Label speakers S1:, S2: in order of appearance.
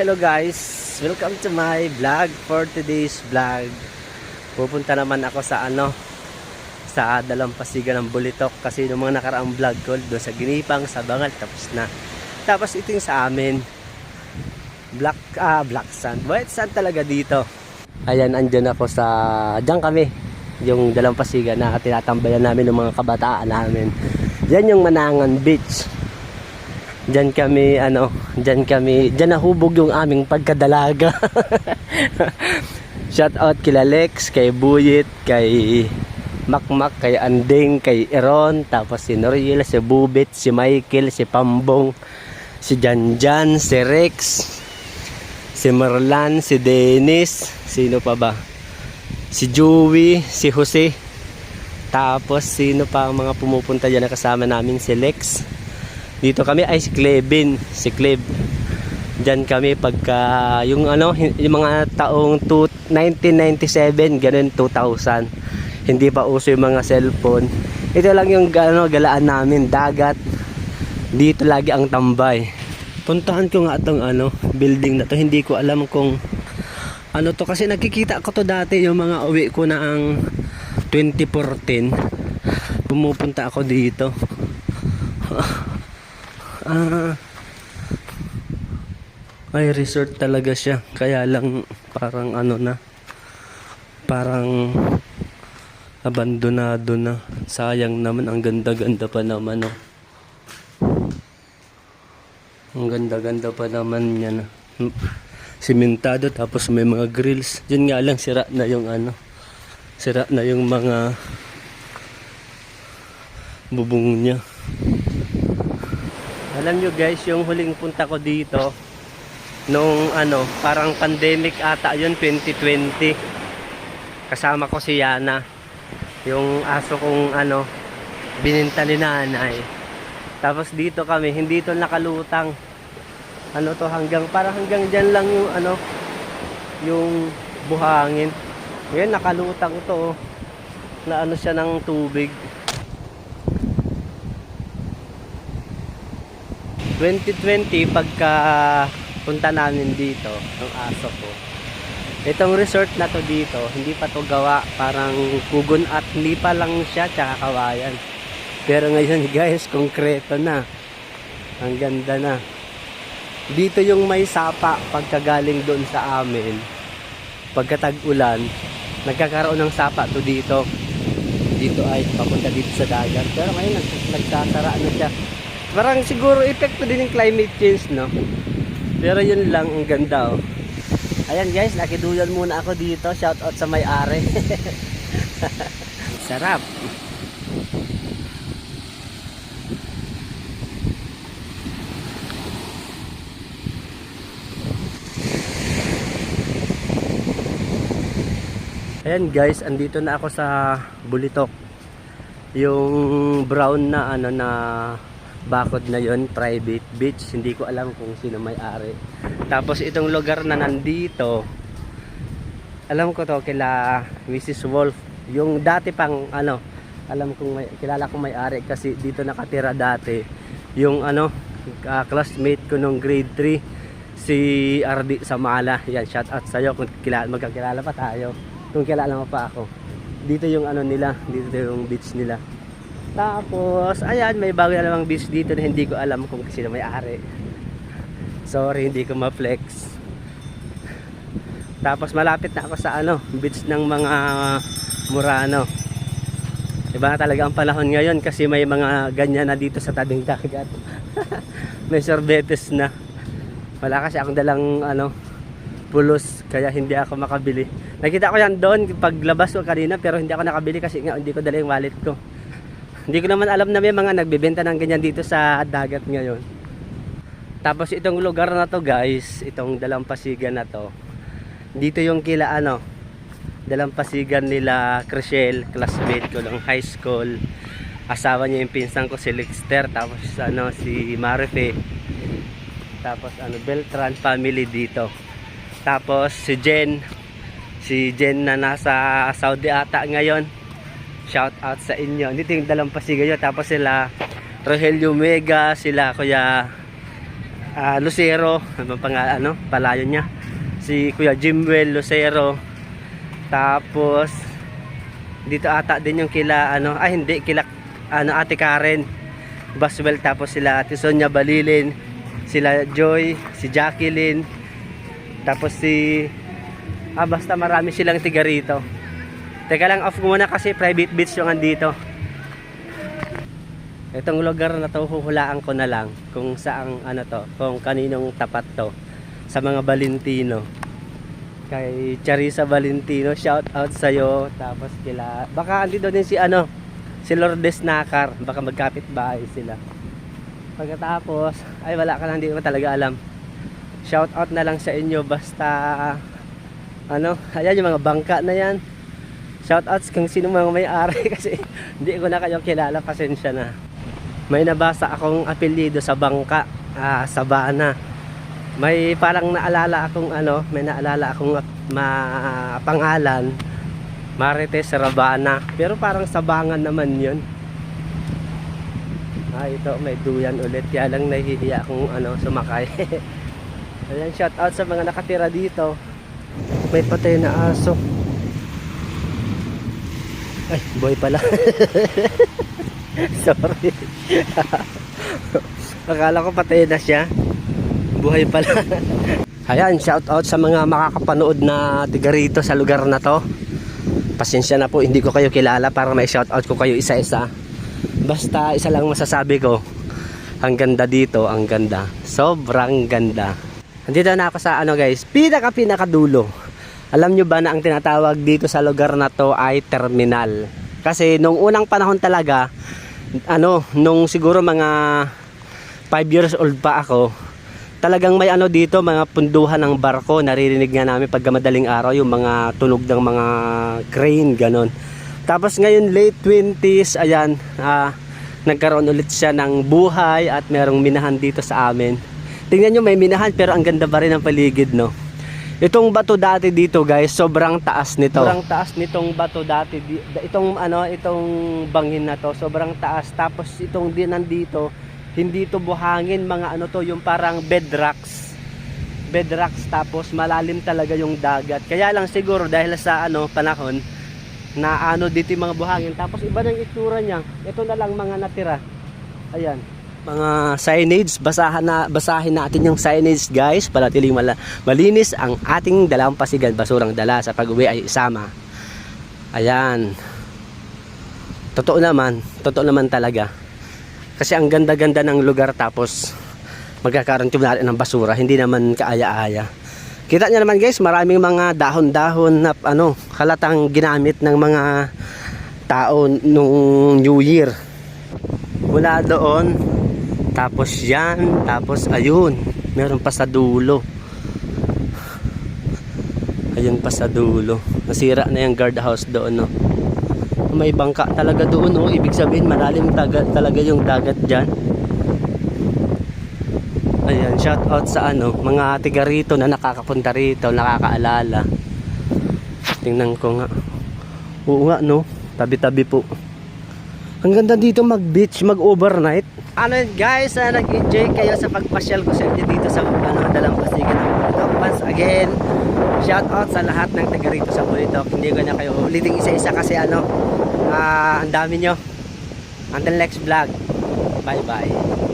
S1: Hello guys, welcome to my vlog for today's vlog. Pupunta naman ako sa ano, sa dalampasigan ng Bulitok kasi yung mga nakaraang vlog ko doon sa Ginipang, sa Bangal, tapos na. Tapos ito sa amin. Black, ah, Black Sand. White Sand talaga dito. Ayan, andyan ako sa, dyan kami. Yung dalampasigan na tinatambayan namin ng mga kabataan namin. Yan yung Manangan Beach. Diyan kami ano, diyan kami, diyan nahubog yung aming pagkadalaga. Shout out kila Lex, kay Buyit, kay Makmak, kay Anding, kay Eron, tapos si Noriel, si Bubit, si Michael, si Pambong, si Janjan, si Rex, si Merlan, si Dennis, sino pa ba? Si Joey, si Jose. Tapos sino pa ang mga pumupunta diyan na kasama namin si Lex. Dito kami ay si Clevin, si Cleve. Diyan kami pagka yung ano, yung mga taong two- 1997, ganun 2000. Hindi pa uso yung mga cellphone. Ito lang yung ano, galaan namin, dagat. Dito lagi ang tambay. Puntahan ko nga itong ano, building na to. Hindi ko alam kung ano to kasi nakikita ko to dati yung mga uwi ko na ang 2014. Pumupunta ako dito. Ah. Ay, resort talaga siya. Kaya lang parang ano na. Parang abandonado na. Sayang naman. Ang ganda-ganda pa naman, oh. Ang ganda-ganda pa naman yan. Simentado tapos may mga grills. Yun nga lang sira na yung ano. Sira na yung mga bubong niya. Alam nyo guys, yung huling punta ko dito, nung ano, parang pandemic ata yun, 2020. Kasama ko si Yana. Yung aso kong ano, bininta ni nanay. Tapos dito kami, hindi to nakalutang. Ano to hanggang, parang hanggang dyan lang yung ano, yung buhangin. Ngayon nakalutang to, oh. na ano siya ng tubig. 2020 pagka punta namin dito ng aso ko. Itong resort na to dito hindi pa to gawa parang kugon at hindi pa lang siya tsaka kawayan. Pero ngayon guys konkreto na. Ang ganda na. Dito yung may sapa pagkagaling doon sa amin pagkatag ulan nagkakaroon ng sapa to dito. Dito ay papunta dito sa dagat. Pero ngayon nag, nagsasara na siya Parang siguro epekto din ng climate change, no? Pero yun lang, ang ganda, oh. Ayan guys, nakiduyan muna ako dito. Shout out sa may-ari. Sarap. Ayan guys, andito na ako sa Bulitok. Yung brown na ano na bakod na yon private beach. Hindi ko alam kung sino may-ari. Tapos itong lugar na nandito alam ko to kila Mrs. Wolf. Yung dati pang ano alam kong may, kilala kong may-ari kasi dito nakatira dati. Yung ano uh, classmate ko nung grade 3 si RD Samala. Yan shout out sa'yo. Kung kilala, magkakilala pa tayo. Kung kilala mo pa ako. Dito yung ano nila dito yung beach nila tapos, ayan, may bago na namang beach dito na hindi ko alam kung sino may-ari. Sorry, hindi ko ma-flex. Tapos, malapit na ako sa ano, beach ng mga Murano. Iba talaga ang panahon ngayon kasi may mga ganyan na dito sa tabing dagat. may sorbetes na. Wala kasi akong dalang ano, pulos kaya hindi ako makabili. Nakita ko yan doon paglabas ko kanina pero hindi ako nakabili kasi nga hindi ko dala yung wallet ko. Hindi ko naman alam na may mga nagbebenta ng ganyan dito sa dagat ngayon. Tapos itong lugar na to guys, itong dalampasigan na to. Dito yung kila ano, dalampasigan nila Crescel, classmate ko ng high school. Asawa niya yung pinsan ko si Lexter, tapos ano si Marife. Tapos ano Beltran family dito. Tapos si Jen, si Jen na nasa Saudi ata ngayon shout out sa inyo. Dito yung dalampasigan nyo. Tapos sila Rogelio Mega, sila Kuya ah, Lucero, ano pang ano, palayo niya. Si Kuya Jimwell Lucero. Tapos dito ata din yung kila ano, ay hindi kila ano Ate Karen Baswell tapos sila Ate Sonia Balilin, sila Joy, si Jacqueline. Tapos si ah basta marami silang tiga rito. Teka lang off ko muna kasi private beach yung andito. Itong lugar na to huhulaan ko na lang kung saang ano to, kung kaninong tapat to sa mga Valentino. Kay Charissa Valentino, shout out sa iyo. Tapos kila baka andito din si ano, si Lourdes Nakar, baka magkapit bahay sila. Pagkatapos, ay wala ka lang, hindi mo talaga alam. Shout out na lang sa inyo basta ano, ayan yung mga bangka na yan. Shout outs kung sino mga may-ari kasi hindi ko na kayo kilala, pasensya na. May nabasa akong apelyido sa bangka, ah, Sabana. May parang naalala akong ano, may naalala akong ma pangalan, Marites Rabana. Pero parang Sabangan naman 'yun. Ah, ito may duyan ulit. Kaya lang nahihiya akong ano, sumakay. Ayan, shout out sa mga nakatira dito. May patay na aso. Ay, boy pala. Sorry. Akala ko patay na siya. Buhay pala. Ayan, shout out sa mga makakapanood na tiga rito sa lugar na to. Pasensya na po, hindi ko kayo kilala para may shout out ko kayo isa-isa. Basta isa lang masasabi ko. Ang ganda dito, ang ganda. Sobrang ganda. Andito na ako sa ano guys, pinaka pinaka dulo. Alam nyo ba na ang tinatawag dito sa lugar na to ay terminal? Kasi nung unang panahon talaga, ano, nung siguro mga 5 years old pa ako, talagang may ano dito, mga punduhan ng barko. Naririnig nga namin pagka madaling araw yung mga tunog ng mga crane, ganon. Tapos ngayon late 20s, ayan, ah, nagkaroon ulit siya ng buhay at merong minahan dito sa amin. Tingnan nyo may minahan pero ang ganda pa rin ng paligid no. Itong bato dati dito guys, sobrang taas nito. Sobrang taas nitong bato dati. Itong ano, itong bangin na to, sobrang taas. Tapos itong din nandito, hindi to buhangin, mga ano to, yung parang bedrocks. Bedrocks tapos malalim talaga yung dagat. Kaya lang siguro dahil sa ano panahon na ano dito yung mga buhangin. Tapos iba na yung itsura niya. Ito na lang mga natira. Ayan mga signage basahan na basahin natin yung signage guys. Para tiling mala, malinis ang ating dalampasigan basurang dala sa pag-uwi ay isama. Ayan. Totoo naman totoo naman talaga. Kasi ang ganda-ganda ng lugar tapos magkakaroon natin ng basura hindi naman kaaya-aya. Kita niyo naman guys maraming mga dahon-dahon na ano halatang ginamit ng mga tao nung New Year. Mula doon tapos yan, tapos ayun, meron pa sa dulo. Ayun pa sa dulo. Nasira na yung guardhouse doon, no. May bangka talaga doon, no. Ibig sabihin, malalim taga, talaga yung dagat dyan. Ayan, shout out sa ano, mga tiga rito na nakakapunta rito, nakakaalala. Tingnan ko nga. Oo nga, no. Tabi-tabi po. Ang ganda dito mag-beach, mag-overnight. Ano yun, guys, uh, nag-enjoy kayo sa pagpasyal ko sa dito sa ano, Dalampasigan ng Bulatok. Once again, shout out sa lahat ng taga rito sa Bulatok. Hindi ko na kayo ulitin isa-isa kasi ano, ah, ang dami nyo. Until next vlog. Bye-bye.